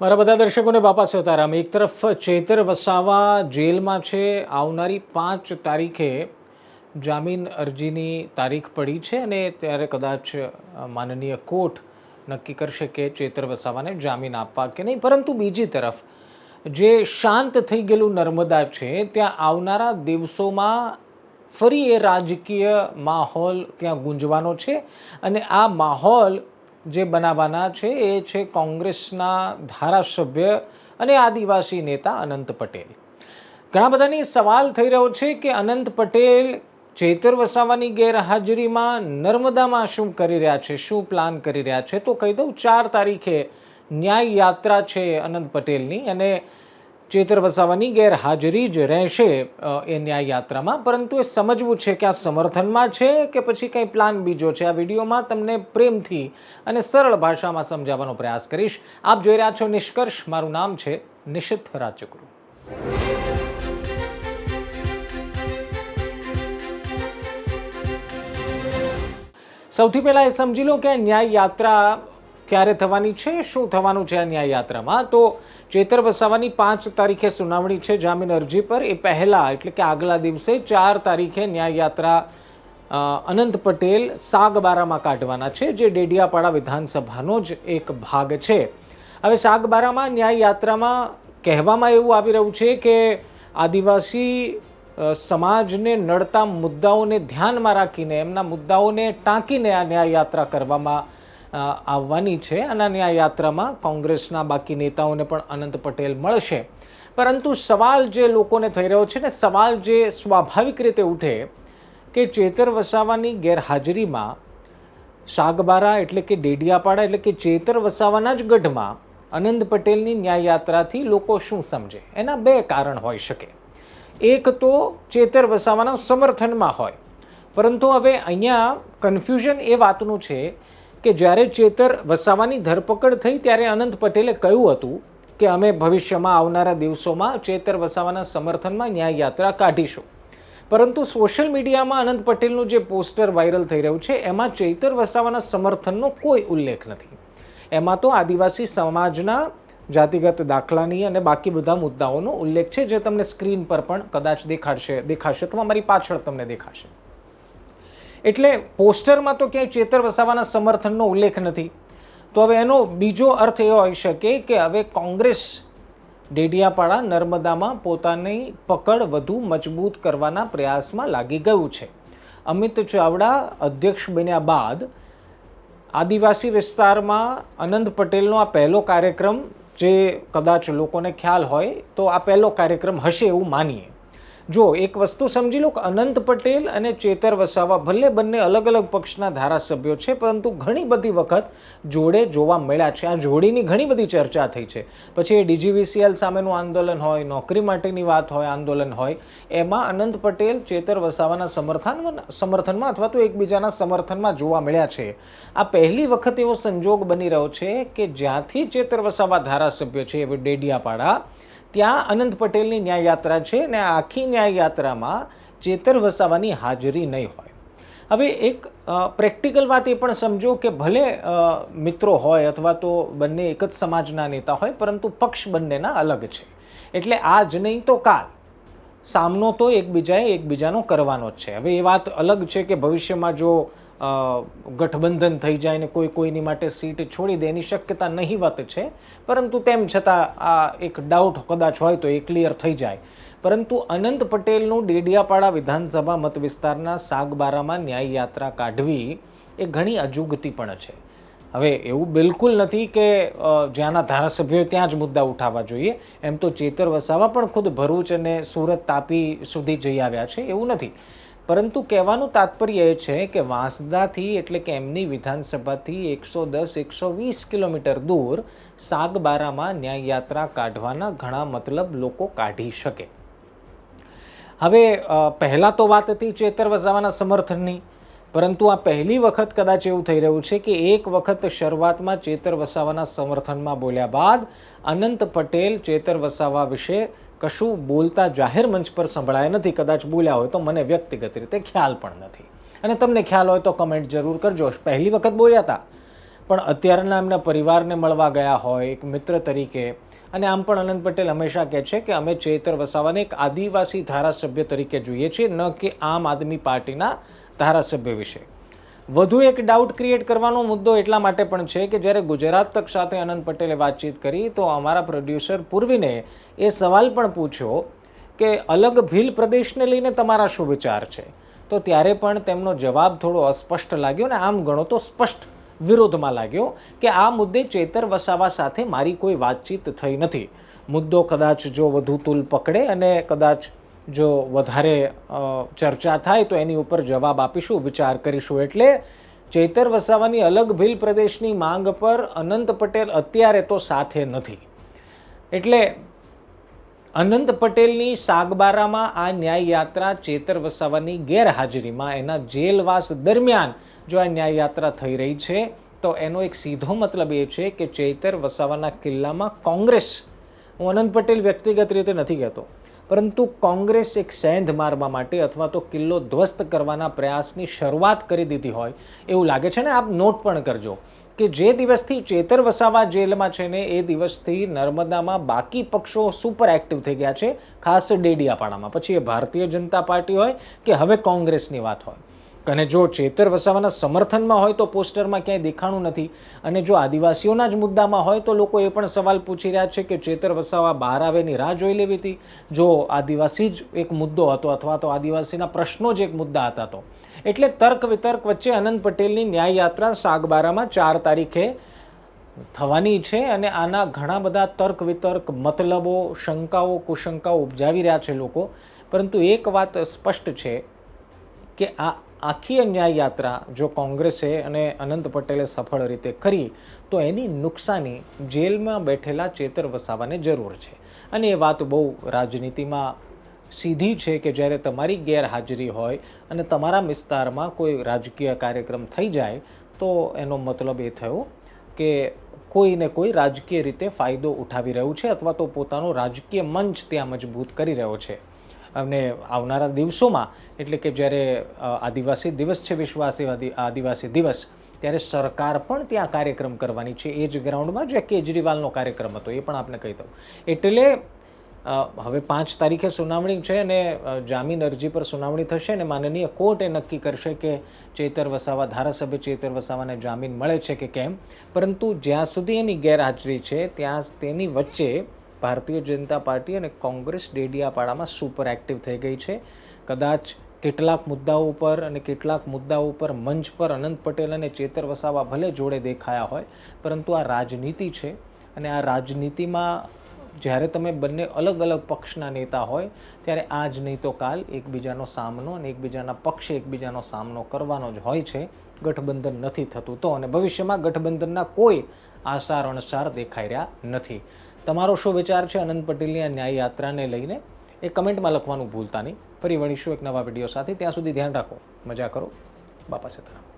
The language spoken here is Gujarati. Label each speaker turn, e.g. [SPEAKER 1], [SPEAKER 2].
[SPEAKER 1] મારા બધા દર્શકોને બાપા સીતારામ. એક તરફ ચેતર વસાવા જેલમાં છે. આવનારી પાંચ તારીખે જામીન અરજીની તારીખ પડી છે અને ત્યારે કદાચ માનનીય કોર્ટ નક્કી કરશે કે ચેતર વસાવાને જામીન આપવા કે નહીં. પરંતુ બીજી તરફ, જે શાંત થઈ ગયેલું નર્મદા છે, ત્યાં આવનારા દિવસોમાં ફરી એ રાજકીય માહોલ ત્યાં ગુંજવાનો છે અને આ માહોલ જે બનાવવાના છે એ છે કોંગ્રેસના ધારાસભ્ય અને આદિવાસી નેતા અનંત પટેલ. ઘણા બધાની સવાલ થઈ રહ્યો છે કે અનંત પટેલ ચેતર વસાવાની ગેરહાજરીમાં નર્મદામાં શું કરી રહ્યા છે, શું પ્લાન કરી રહ્યા છે? તો કહી દઉં, ચાર તારીખે ન્યાય યાત્રા છે અનંત પટેલની અને ચેતર વસાવાની ગેરહાજરી જ રહેશે એ ન્યાય યાત્રામાં પરંતુ એ સમજવું છે કે આ સમર્થનમાં છે કે પછી કંઈ પ્લાન બીજો છે? આ વિડીયોમાં તમને પ્રેમથી અને સરળ ભાષામાં સમજાવવાનો પ્રયાસ કરીશ. આપ જોઈ રહ્યા છો નિષ્કર્ષ. મારું નામ છે નિશિત રાજગુરુ સૌથી પહેલાં એ સમજી લો કે ન્યાય યાત્રા ક્યારે થવાની છે? શું થવાનું છે આ ન્યાય યાત્રામાં તો ચેતર વસાવાની પાંચ તારીખે સુનાવણી છે. જામીન અરજી પર એ પહેલાં, એટલે કે આગલા દિવસે ચાર તારીખે ન્યાય યાત્રા અનંત પટેલ સાગબારામાં કાઢવાના છે, જે ડેડિયાપાડા વિધાનસભાનો જ એક ભાગ છે. હવે સાગબારામાં ન્યાય યાત્રામાં કહેવામાં એવું આવી રહ્યું છે કે આદિવાસી સમાજને નડતા મુદ્દાઓને ધ્યાનમાં રાખીને, એમના મુદ્દાઓને ટાંકીને આ ન્યાય યાત્રા કરવામાં આવવાની છે અને આ યાત્રામાં કોંગ્રેસના બાકી નેતાઓને પણ અનંત પટેલ મળશે. પરંતુ સવાલ જે લોકોને થઈ રહ્યો છે ને સવાલ જે સ્વાભાવિક રીતે ઉઠે કે ચેતર વસાવાની ગેરહાજરીમાં સાગબારા એટલે કે ડેડિયાપાડા એટલે કે ચેતર વસાવાના જ ગઢમાં અનંત પટેલની ન્યાય યાત્રાથી લોકો શું સમજે? એના બે કારણ હોઈ શકે. એક તો ચેતર વસાવાના સમર્થનમાં હોય. પરંતુ હવે અહીંયા કન્ફ્યુઝન એ વાતનું છે કે જ્યારે ચેતર વસાવાની ધરપકડ થઈ ત્યારે અનંત પટેલે કહ્યું હતું કે અમે ભવિષ્યમાં આવનારા દિવસોમાં ચેતર વસાવાના સમર્થનમાં ન્યાય યાત્રા કાઢીશું. પરંતુ સોશિયલ મીડિયામાં અનંત પટેલનું જે પોસ્ટર વાયરલ થઈ રહ્યું છે, એમાં ચેતર વસાવાના સમર્થનનો કોઈ ઉલ્લેખ નથી. એમાં તો આદિવાસી સમાજના જાતિગત દાખલાની અને બાકી બધા મુદ્દાઓનો ઉલ્લેખ છે, જે તમને સ્ક્રીન પર પણ કદાચ દેખાડશે, દેખાશે અથવા મારી પાછળ તમને દેખાશે. એટલે પોસ્ટરમાં તો ક્યાંય ચેતર વસાવાના સમર્થનનો ઉલ્લેખ નથી. તો હવે એનો બીજો અર્થ એ હોઈ શકે કે હવે કોંગ્રેસ ડેડિયાપાડા નર્મદામાં પોતાની પકડ વધુ મજબૂત કરવાના પ્રયાસમાં લાગી ગયું છે. અમિત ચાવડા અધ્યક્ષ બન્યા બાદ આદિવાસી વિસ્તારમાં અનંત પટેલનો આ પહેલો કાર્યક્રમ, જે કદાચ લોકોને ખ્યાલ હોય, તો આ પહેલો કાર્યક્રમ હશે એવું માનીએ. જો એક વસ્તુ સમજી લો કે અનંત પટેલ અને ચેતર વસાવા ભલે બંને અલગ અલગ પક્ષના ધારાસભ્યો છે, પરંતુ ઘણી બધી વખત જોડે જોવા મળ્યા છે. આ જોડીની ઘણી બધી ચર્ચા થઈ છે. પછી એ ડીજીવીસીએલ સામેનું આંદોલન હોય, નોકરી માટેની વાત હોય, આંદોલન હોય, એમાં અનંત પટેલ, ચેતર વસાવાના સમર્થન સમર્થનમાં અથવા તો એકબીજાના સમર્થનમાં જોવા મળ્યા છે. આ પહેલી વખત એવો સંજોગ બની રહ્યો છે કે જ્યાંથી ચેતર વસાવા ધારાસભ્ય છે, એવું ડેડિયાપાડા ત્યાં અનંત પટેલની ન્યાય યાત્રા છે અને આખી ન્યાય યાત્રામાં ચેતર વસાવાની હાજરી નહીં હોય. હવે એક પ્રેક્ટિકલ વાત એ પણ સમજો કે ભલે મિત્રો હોય અથવા તો બંને એક જ સમાજના નેતા હોય, પરંતુ પક્ષ બંનેના અલગ છે. એટલે આજ નહીં તો કાલ. સામનો તો એકબીજાએ એકબીજાનો કરવાનો જ છે. હવે એ વાત અલગ છે કે ભવિષ્યમાં જો ગઠબંધન થઈ જાય ને કોઈ કોઈની માટે સીટ છોડી દે, એની શક્યતા નહીવત છે. પરંતુ તેમ છતાં આ એક ડાઉટ કદાચ હોય તો એ ક્લિયર થઈ જાય. પરંતુ અનંત પટેલનું ડેડિયાપાડા વિધાનસભા મત વિસ્તારના સાગબારામાં ન્યાય યાત્રા કાઢવી એ ઘણી અજુગતી પણ છે. હવે એવું બિલકુલ નથી કે જ્યાંના ધારાસભ્યો ત્યાં જ મુદ્દા ઉઠાવવા જોઈએ. એમ તો ચેતર વસાવા પણ ખુદ ભરૂચ અને સુરત તાપી સુધી જઈ આવ્યા છે, એવું નથી. પરંતુ કહેવાનું તાત્પર્ય એ છે કે વાંસદાથી એટલે કે એમની વિધાનસભાથી એકસો દસ, એકસો વીસ કિલોમીટર દૂર સાગબારામાં ન્યાય યાત્રા કાઢવાના ઘણા મતલબ લોકો કાઢી શકે. હવે પહેલાં તો વાત હતી ચેતર વસાવાના સમર્થનની. પરંતુ આ પહેલી વખત કદાચ એવું થઈ રહ્યું છે કે એક વખત શરૂઆતમાં ચેતર વસાવાના સમર્થનમાં બોલ્યા બાદ અનંત પટેલ ચેતર વસાવા વિશે કશું બોલતા જાહેર મંચ પર સંભળાયા નથી, કદાચ બોલ્યા હોય તો મને વ્યક્તિગત રીતે ખ્યાલ પણ નથી. અને તમને ખ્યાલ હોય તો કમેન્ટ જરૂર કરજો. પહેલી વખત બોલ્યા હતા પણ અત્યારના એમના પરિવારને મળવા ગયા હોય, એક મિત્ર તરીકે. અને આમ પણ અનંત પટેલ હંમેશા કહે છે કે અમે ચેતર વસાવાને એક આદિવાસી ધારાસભ્ય તરીકે જોઈએ છીએ, ન કે આમ આદમી પાર્ટીના ધારાસભ્ય વિશે. વધુ એક ડાઉટ ક્રિએટ કરવાનો મુદ્દો એટલા માટે પણ છે કે જ્યારે ગુજરાત તક સાથે અનંત પટેલે વાતચીત કરી, તો અમારા પ્રોડ્યુસર પૂર્વીને એ સવાલ પણ પૂછ્યો કે અલગ ભીલ પ્રદેશને લઈને તમારા શું વિચાર છે? તો ત્યારે પણ તેમનો જવાબ થોડો અસ્પષ્ટ લાગ્યો ને આમ ગણો તો સ્પષ્ટ વિરોધમાં લાગ્યો કે આ મુદ્દે ચેતર વસાવા સાથે મારી કોઈ વાતચીત થઈ નથી. મુદ્દો કદાચ જો વધુ તુલ પકડે અને કદાચ જો વધારે ચર્ચા થાય તો એની ઉપર જવાબ આપીશું, વિચાર કરીશું. એટલે ચેતર વસાવાની અલગ ભીલ પ્રદેશની માંગ પર અનંત પટેલ અત્યારે તો સાથે નથી. એટલે અનંત પટેલની સાગબારામાં આ ન્યાય યાત્રા ચેતર વસાવાની ગેરહાજરીમાં, એના જેલવાસ દરમિયાન જો આ ન્યાય યાત્રા થઈ રહી છે, તો એનો એક સીધો મતલબ એ છે કે ચેતર વસાવાના કિલ્લામાં કોંગ્રેસ, હું અનંત પટેલ વ્યક્તિગત રીતે નથી કહેતો પરંતુ કોંગ્રેસ એક સેંધ મારવા માટે અથવા તો કિલ્લો ધ્વસ્ત કરવાના પ્રયાસની શરૂઆત કરી દીધી હોય એવું લાગે છે ને? આપ નોટ પણ કરજો કે જે દિવસથી ચેતર વસાવા જેલમાં છે ને, એ દિવસથી નર્મદામાં બાકી પક્ષો સુપર એક્ટિવ થઈ ગયા છે, ખાસ ડેડિયાપાડામાં. પછી એ ભારતીય જનતા પાર્ટી હોય કે હવે કોંગ્રેસની વાત હોય. અને જો ચેતર વસાવાના સમર્થનમાં હોય તો પોસ્ટરમાં ક્યાંય દેખાણું નથી. અને જો આદિવાસીઓના જ મુદ્દામાં હોય તો લોકો એ પણ સવાલ પૂછી રહ્યા છે કે ચેતર વસાવા બહાર આવેની રાહ જોઈ લેવી હતી? જો આદિવાસી જ એક મુદ્દો હતો અથવા તો આદિવાસીના પ્રશ્નો જ એક મુદ્દા હતા તો. એટલે તર્ક વિતર્ક વચ્ચે અનંત પટેલની ન્યાય યાત્રા સાગબારામાં ચાર તારીખે થવાની છે અને આના ઘણા બધા તર્ક વિતર્ક, મતલબો, શંકાઓ, કુશંકાઓ ઉપજાવી રહ્યા છે લોકો. પરંતુ એક વાત સ્પષ્ટ છે કે આ આખી ન્યાય યાત્રા જો કોંગ્રેસે અને અનંત પટેલે સફળ રીતે કરી, તો એની નુકસાની જેલમાં બેઠેલા ચેતર વસાવાને જરૂર છે. અને એ વાત બહુ રાજનીતિમાં સીધી છે કે જ્યારે તમારી ગેરહાજરી હોય અને તમારા વિસ્તારમાં કોઈ રાજકીય કાર્યક્રમ થઈ જાય, તો એનો મતલબ એ થયો કે કોઈને કોઈ રાજકીય રીતે ફાયદો ઉઠાવી રહ્યું છે અથવા તો પોતાનો રાજકીય મંચ ત્યાં મજબૂત કરી રહ્યો છે. અને આવનારા દિવસોમાં, એટલે કે જ્યારે આદિવાસી દિવસ છે વિશ્વ આદિવાસી આદિવાસી દિવસ, ત્યારે સરકાર પણ ત્યાં કાર્યક્રમ કરવાની છે. એ જ ગ્રાઉન્ડમાં જે કેજરીવાલનો કાર્યક્રમ હતો, એ પણ આપણે કહી દઉં. એટલે હવે પાંચ તારીખે સુનાવણી છે અને જામીન અરજી પર સુનાવણી થશે અને માનનીય કોર્ટ એ નક્કી કરશે કે ચેતર વસાવા ધારાસભ્ય ચેતર વસાવાને જામીન મળે છે કે કેમ. પરંતુ જ્યાં સુધી એની ગેરહાજરી છે, ત્યાં તેની વચ્ચે ભારતીય જનતા પાર્ટી અને કોંગ્રેસ ડેડિયાપાડામાં સુપર એક્ટિવ થઈ ગઈ છે. કદાચ કેટલાક મુદ્દાઓ ઉપર અને કેટલાક મુદ્દાઓ ઉપર મંચ પર અનંત પટેલ અને ચેતર વસાવા ભલે જોડે દેખાયા હોય, પરંતુ આ રાજનીતિ છે અને આ રાજનીતિમાં જ્યારે તમે બંને અલગ અલગ પક્ષના નેતા હોય, ત્યારે આજ નહીં તો કાલ એકબીજાનો સામનો અને એકબીજાના પક્ષે એકબીજાનો સામનો કરવાનો જ હોય છે. ગઠબંધન નથી થતું તો અને ભવિષ્યમાં ગઠબંધનના કોઈ આસાર અણસાર દેખાઈ રહ્યા નથી. તમારો શું વિચાર છે? અનંત પટેલની આ ન્યાય યાત્રાને લઈને એ કમેન્ટમાં લખવાનું ભૂલતા નહીં. ફરી વળીશું એક નવા વીડિયો સાથે. ત્યાં સુધી ધ્યાન રાખો. મજા કરો. બાપા સીતારામ